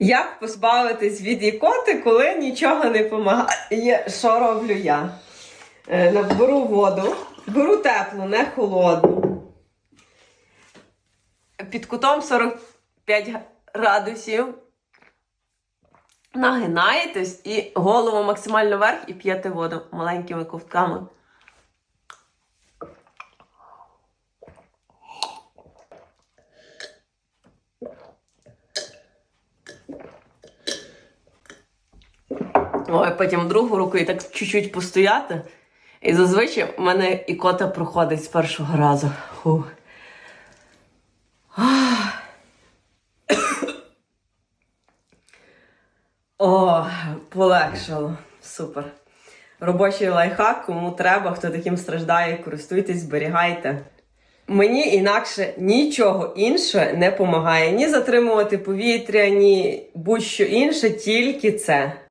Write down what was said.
Як позбавитись від ікоти, коли нічого не допомагає? Що роблю я? Е, Наберу воду, беру теплу, не холодну. Під кутом 45 градусів. Нагинаєтесь і голову максимально вверх і п'єте воду маленькими ковтками. Ой, потім другу руку і так чуть-чуть постояти. І зазвичай в мене ікота проходить з першого разу. Ах. О, полегшало. Супер. Робочий лайфхак, кому треба, хто таким страждає, користуйтесь, зберігайте. Мені інакше нічого інше не допомагає. Ні затримувати повітря, ні будь-що інше, тільки це.